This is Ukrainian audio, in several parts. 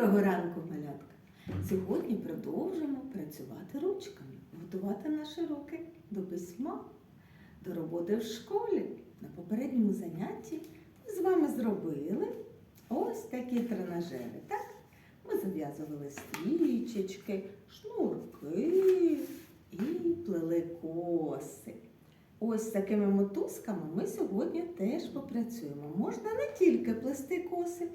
Доброго ранку, малятка! Сьогодні продовжимо працювати ручками, готувати наші руки до письма, до роботи в школі. На попередньому занятті ми з вами зробили ось такі тренажери. Так? Ми зав'язували стрічечки, шнурки і плели коси. Ось такими мотузками ми сьогодні теж попрацюємо. Можна не тільки плести коси,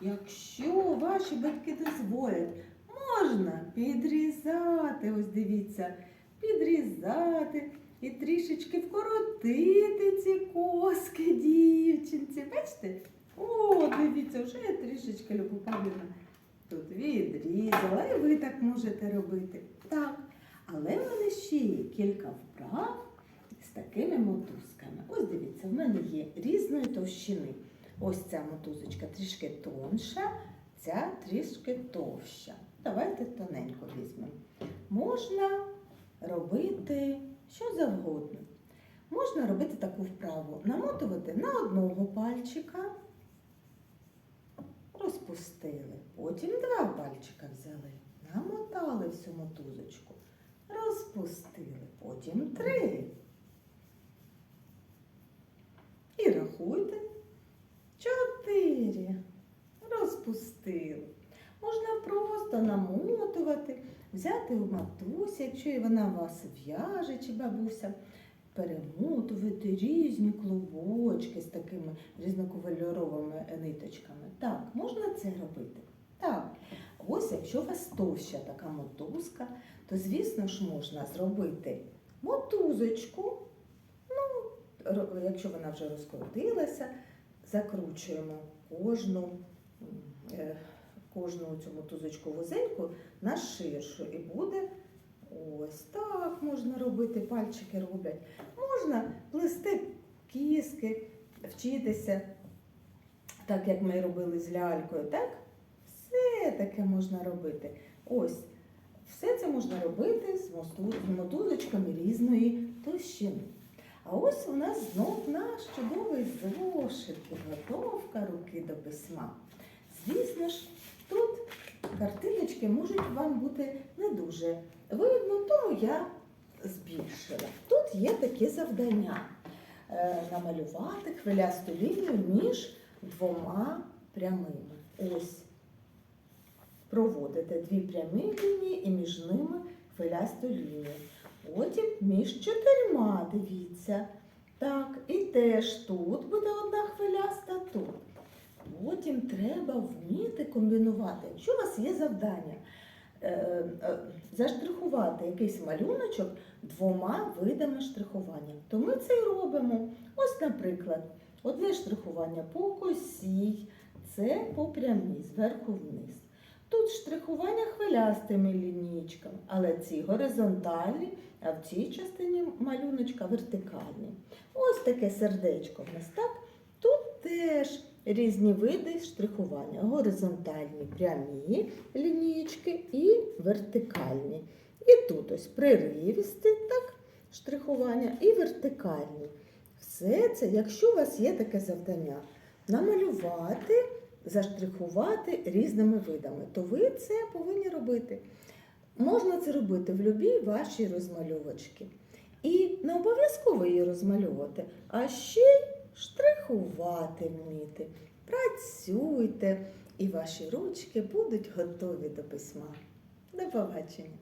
Якщо ваші батьки дозволять, можна підрізати, ось дивіться, підрізати і трішечки вкоротити ці коски дівчинці. Бачите? О, дивіться, вже я трішечки Любов Павлівна тут відрізала, і ви так можете робити. Так, але в мене ще є кілька вправ з такими мотузками. Ось дивіться, в мене є різної товщини. Ось ця мотузочка трішки тонша, ця трішки товща. Давайте тоненько візьмемо. Можна робити що завгодно. Можна робити таку вправу, намотувати на одного пальчика, розпустили. Потім два пальчика взяли, намотали всю мотузочку, розпустили, потім три. І рахуйте. Чотири. Розпустили. Можна просто намотувати, взяти у матусі, якщо вона вас в'яже чи бабуся, перемотувати різні клубочки з такими різнокольоровими ниточками. Так, можна це робити. Так. Ось якщо у вас товща така мотузка, то, звісно ж, можна зробити мотузочку. Ну, якщо вона вже розкрутилася, закручуємо кожну, е, кожну цю мотузочку вузеньку на ширшу. І буде ось так можна робити, пальчики роблять. Можна плести кіски, вчитися, так як ми робили з лялькою, так? Все таке можна робити. Ось. Все це можна робити з мотузочками різної товщини. А ось у нас знов наш чудовий зошит, підготовка руки до письма. Звісно ж, тут картиночки можуть вам бути не дуже видно, тому я збільшила. Тут є таке завдання е, намалювати хвилясту лінію між двома прямими. Ось проводите дві прямі лінії і між ними хвилясту лінію. Потім між чотирма, дивіться. Так, і теж тут буде одна хвиляста, тут. Потім треба вміти комбінувати. Якщо у вас є завдання е, е, заштрихувати якийсь малюночок двома видами штрихування, то ми це і робимо. Ось, наприклад, одне штрихування по косій, це по прямій, зверху вниз. Тут штрихування хвилястими лінійками, але ці горизонтальні, а в цій частині малюночка вертикальні. Ось таке сердечко в нас так. Тут теж різні види штрихування. Горизонтальні прямі лінійки і вертикальні. І тут ось приривісті, так, штрихування і вертикальні. Все це, якщо у вас є таке завдання, намалювати, заштрихувати різними видами, то ви це повинні робити. Можна це робити в будь-якій вашій розмальовочці. І не обов'язково її розмальовувати, а ще й штрихувати вміти. Працюйте, і ваші ручки будуть готові до письма. До побачення!